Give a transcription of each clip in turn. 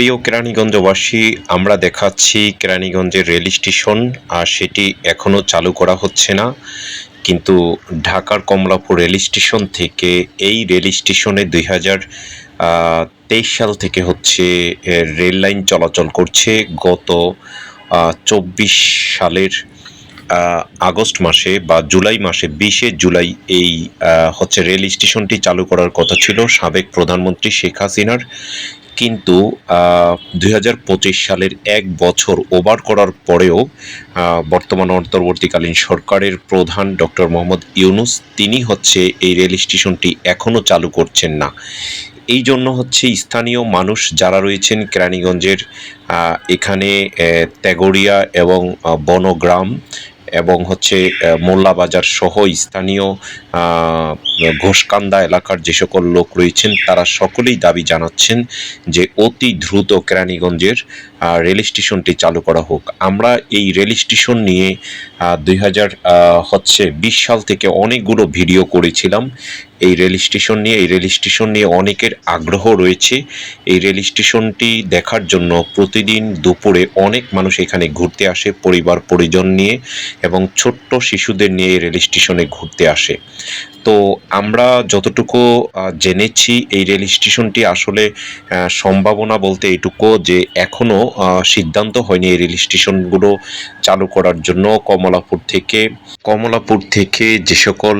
প্রিয় কেরানীগঞ্জবাসী, আমরা দেখাচ্ছি কেরানীগঞ্জের রেল স্টেশন, আর সেটি এখনও চালু করা হচ্ছে না। কিন্তু ঢাকার কমলাপুর রেল স্টেশন থেকে এই রেল স্টেশনে দুই হাজার তেইশ সাল থেকে হচ্ছে রেল লাইন চলাচল করছে। গত চব্বিশ সালের আগস্ট মাসে বা জুলাই মাসে, বিশে জুলাই এই হচ্ছে রেল স্টেশনটি চালু করার কথা ছিল। সাবেক প্রধানমন্ত্রী শেখ হাসিনার কিন্তু দুই হাজার পঁচিশ সালের এক বছর ওভার করার পরেও বর্তমান অন্তর্বর্তীকালীন সরকারের প্রধান ডক্টর মোহাম্মদ ইউনুস, তিনি হচ্ছে এই রেল স্টেশনটি এখনও চালু করছেন না। এই জন্য হচ্ছে স্থানীয় মানুষ যারা রয়েছেন কেরানীগঞ্জের এখানে তেগরিয়া এবং বনগ্রাম এবং হচ্ছে মোল্লাবাজার সহ স্থানীয় ঘোষকান্দা এলাকার যে সকল লোক রয়েছেন, তারা সকলেই দাবি জানাচ্ছেন যে অতি দ্রুত কেরানীগঞ্জের রেল স্টেশনটি চালু করা হোক। আমরা এই রেল স্টেশন নিয়ে দুই হাজার হচ্ছে বিশ সাল থেকে অনেকগুলো ভিডিও করেছিলাম। এই রেল স্টেশন নিয়ে, এই রেল স্টেশন নিয়ে অনেকের আগ্রহ রয়েছে। এই রেল স্টেশনটি দেখার জন্য প্রতিদিন দুপুরে অনেক মানুষ এখানে ঘুরতে আসে, পরিবার, পরিজন নিয়ে এবং ছোট্ট শিশুদের নিয়ে এই রেল স্টেশনে ঘুরতে আসে। তো আমরা যতটুকু জেনেছি এই রেল স্টেশনটি আসলে সম্ভাবনা বলতে এটুকু যে এখনও সিদ্ধান্ত হয়নি এই রেল স্টেশনগুলো চালু করার জন্য। কমলাপুর থেকে কমলাপুর থেকে যে সকল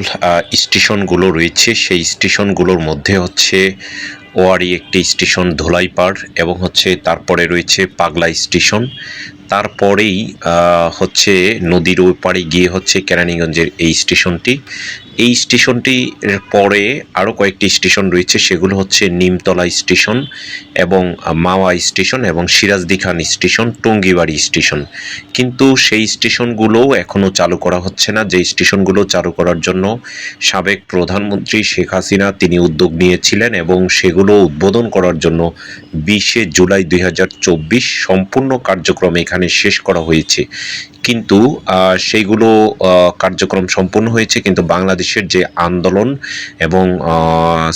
স্টেশনগুলো রয়েছে, সেই স্টেশনগুলোর মধ্যে হচ্ছে ওয়ারি একটি স্টেশন ধোলাইপাড় এবং হচ্ছে তারপরে রয়েছে পাগলা স্টেশন। তারপরেই হচ্ছে নদীর ওপারে গিয়ে হচ্ছে কেরানীগঞ্জের এই স্টেশনটি। এই স্টেশনটির পরে আরও কয়েকটি স্টেশন রয়েছে, সেগুলো হচ্ছে নিমতলা স্টেশন এবং মাওয়া স্টেশন এবং Sirajdikhan station, Tongibari station. কিন্তু সেই স্টেশনগুলোও এখনও চালু করা হচ্ছে না। যে স্টেশনগুলো চালু করার জন্য সাবেক প্রধানমন্ত্রী শেখ হাসিনা তিনি উদ্যোগ নিয়েছিলেন এবং সেগুলো উদ্বোধন করার জন্য বিশে জুলাই দু হাজার চব্বিশ সম্পূর্ণ কার্যক্রম এখানে শেষ করা হয়েছে। কিন্তু সেইগুলো কার্যক্রম সম্পূর্ণ হয়েছে, কিন্তু বাংলাদেশের যে আন্দোলন এবং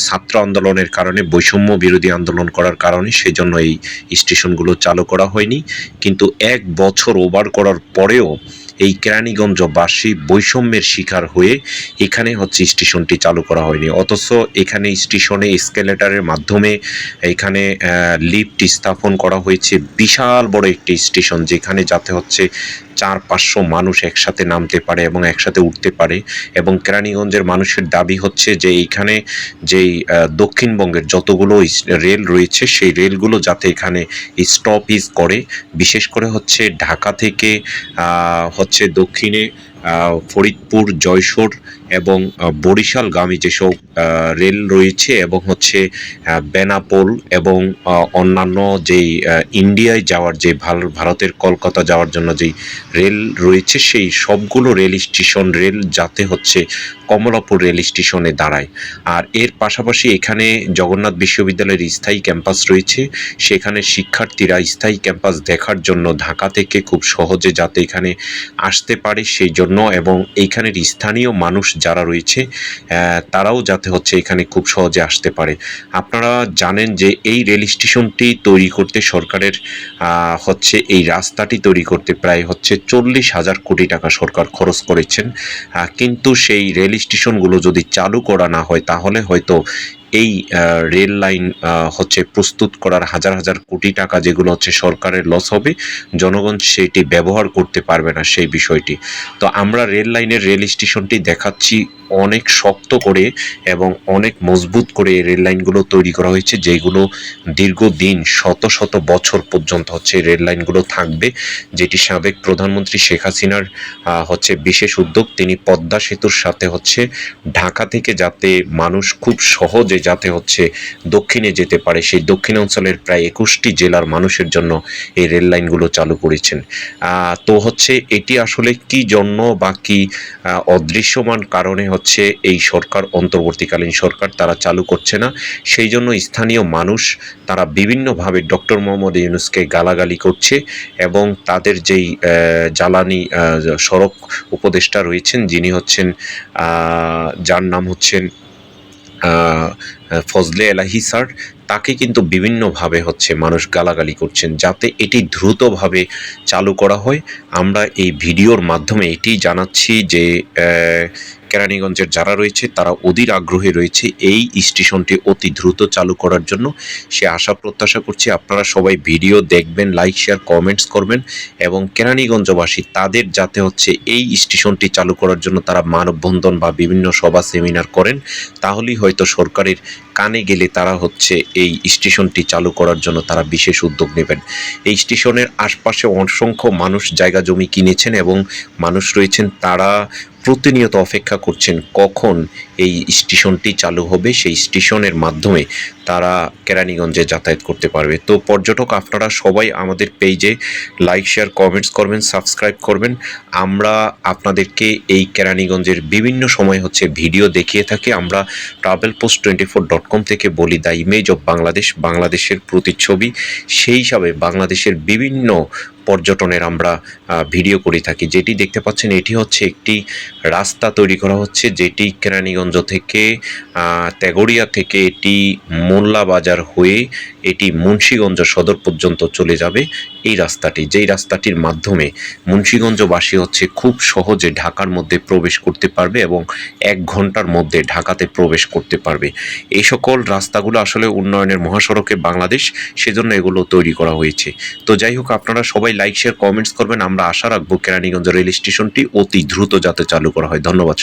ছাত্র আন্দোলনের কারণে, বৈষম্য বিরোধী আন্দোলন করার কারণে সেই জন্য এই স্টেশনগুলো চালু করা হয়নি। কিন্তু এক বছর ওভার করার পরেও এই কেরানীগঞ্জবাসী বৈষম্যের শিকার হয়ে এখানে হচ্ছে স্টেশনটি চালু করা হয়নি। অথচ এখানে স্টেশনে স্কেলেটারের মাধ্যমে এখানে লিফট স্থাপন করা হয়েছে। বিশাল বড় একটি স্টেশন যেখানে যাতে হচ্ছে চার পাঁচশো মানুষ একসাথে নামতে পারে এবং একসাথে উঠতে পারে এবং কেরানীগঞ্জের মানুষের দাবি হচ্ছে যে এইখানে যেই দক্ষিণবঙ্গের যতগুলো রেল রয়েছে সেই রেলগুলো যাতে এখানে স্টপিজ করে। বিশেষ করে হচ্ছে ঢাকা থেকে আহ, হচ্ছে দক্ষিণে। ফরিদপুর, জয়সোর এবং বরিশালগামী যেসব রেল রয়েছে এবং হচ্ছে বেনাপোল এবং অন্যান্য যেই ইন্ডিয়ায় যাওয়ার যে ভার- ভারতের কলকাতা যাওয়ার জন্য যেই রেল রয়েছে, সেই সবগুলো রেল স্টেশন, রেল যাতে হচ্ছে কমলাপুর রেল স্টেশনে দাঁড়ায়। আর এর পাশাপাশি এখানে জগন্নাথ বিশ্ববিদ্যালয়ের স্থায়ী ক্যাম্পাস রয়েছে। সেখানে শিক্ষার্থীরা স্থায়ী ক্যাম্পাস দেখার জন্য ঢাকা থেকে খুব সহজে যাতে এখানে আসতে পারে, সেই জন্য এবং এইখানের স্থানীয় মানুষ যারা রয়েছে তারাও যাতে হচ্ছে এখানে খুব সহজে আসতে পারে। আপনারা জানেন যে এই রেল স্টেশনটি তৈরি করতে সরকারের হচ্ছে এই রাস্তাটি তৈরি করতে প্রায় হচ্ছে চল্লিশ হাজার কোটি টাকা সরকার খরচ করেছেন। কিন্তু সেই রেল স্টেশনগুলো যদি চালু করা না হয়, তাহলে হয়তো এই রেল লাইন হচ্ছে প্রস্তুত করার হাজার হাজার কোটি টাকা যেগুলো হচ্ছে সরকারের লস হবে, জনগণ সেটি ব্যবহার করতে পারবে না সেই বিষয়টি। তো আমরা রেল লাইনের রেল স্টেশনটি দেখাচ্ছি অনেক শক্ত করে এবং অনেক মজবুত করে রেল লাইনগুলো তৈরি করা হয়েছে, যেগুলো দীর্ঘদিন, শত শত বছর পর্যন্ত হচ্ছে রেল লাইনগুলো থাকবে। যেটি সাবেক প্রধানমন্ত্রী শেখ হাসিনার হচ্ছে বিশেষ উদ্যোগ। তিনি পদ্মা সেতুর সাথে হচ্ছে ঢাকা থেকে যাতে মানুষ খুব সহজে যাতে হচ্ছে দক্ষিণে যেতে পারে, সেই দক্ষিণাঞ্চলের প্রায় একুশটি জেলার মানুষের জন্য এই রেল লাইনগুলো চালু করেছেন। তো হচ্ছে এটি আসলে কি জন্য বা কি অদৃশ্যমান কারণে হচ্ছে এই সরকার, অন্তর্বর্তীকালীন সরকার, তারা চালু করছে না। সেই জন্য স্থানীয় মানুষ, তারা বিভিন্নভাবে ডক্টর মোহাম্মদ ইউনুসকে গালাগালি করছে এবং তাদের যেই জ্বালানি সড়ক উপদেষ্টা রয়েছেন, যিনি হচ্ছেন যার নাম হচ্ছেন ফজলে এলাহি স্যার, তাকে কিন্তু বিভিন্নভাবে হচ্ছে মানুষ গালাগালি করছেন যাতে এটি দ্রুতভাবে চালু করা হয়। আমরা এই ভিডিওর মাধ্যমে এটি জানাচ্ছি যে কেরানীগঞ্জের যারা রয়েছে, তারা অধীর আগ্রহে রয়েছে এই স্টেশনটি অতি দ্রুত চালু করার জন্য। সে আশা প্রত্যাশা করছে আপনারা সবাই ভিডিও দেখবেন লাইক শেয়ার কমেন্টস করবেন এবং কেরানীগঞ্জবাসী তাদের যাতে হচ্ছে এই স্টেশনটি চালু করার জন্য তারা মানববন্ধন বা বিভিন্ন সভা সেমিনার করেন, তাহলেই হয়তো সরকারের কানে গেলে তারা হচ্ছে এই স্টেশনটি চালু করার জন্য তারা বিশেষ উদ্যোগ নেবেন। এই স্টেশনের আশপাশে অসংখ্য মানুষ জায়গা জমি কিনেছেন এবং মানুষ রয়েছেন, তারা প্রতিনিয়ত অপেক্ষা করছেন কখন এই স্টেশনটি চালু হবে। সেই স্টেশনের মাধ্যমে তারা কেরানীগঞ্জে যাতায়াত করতে পারবে। তো পর্যটক, আপনারা সবাই আমাদের পেজে লাইক, শেয়ার, কমেন্টস করবেন, সাবস্ক্রাইব করবেন। আমরা আপনাদেরকে এই কেরানীগঞ্জের বিভিন্ন সময় হচ্ছে ভিডিও দেখিয়ে থাকি। আমরা travel post twenty four dot com থেকে বলি দ্য ইমেজ অফ বাংলাদেশ, বাংলাদেশের প্রতিচ্ছবি। সেই হিসাবে বাংলাদেশের বিভিন্ন পর্যটনের আমরা ভিডিও করে থাকি। যেটি দেখতে পাচ্ছেন, এটি হচ্ছে একটি রাস্তা তৈরি করা হচ্ছে, যেটি কেরানীগঞ্জ থেকে তেগড়িয়া থেকে এটি মোল্লা বাজার হয়ে এটি মুন্সীগঞ্জ সদর পর্যন্ত চলে যাবে এই রাস্তাটি। যেই রাস্তাটির মাধ্যমে মুন্সীগঞ্জবাসী হচ্ছে খুব সহজে ঢাকার মধ্যে প্রবেশ করতে পারবে এবং এক ঘণ্টার মধ্যে ঢাকাতে প্রবেশ করতে পারবে। এই সকল রাস্তাগুলো আসলে উন্নয়নের মহাসড়কে বাংলাদেশ, সেজন্য এগুলো তৈরি করা হয়েছে তো যাই হোক, আপনারা সবাই লাইক শেয়ার কমেন্টস করবেন আমরা আশা রাখব কেরানীগঞ্জ রেল স্টেশনটি অতি দ্রুত যাতে চালু করা হয় ধন্যবাদ।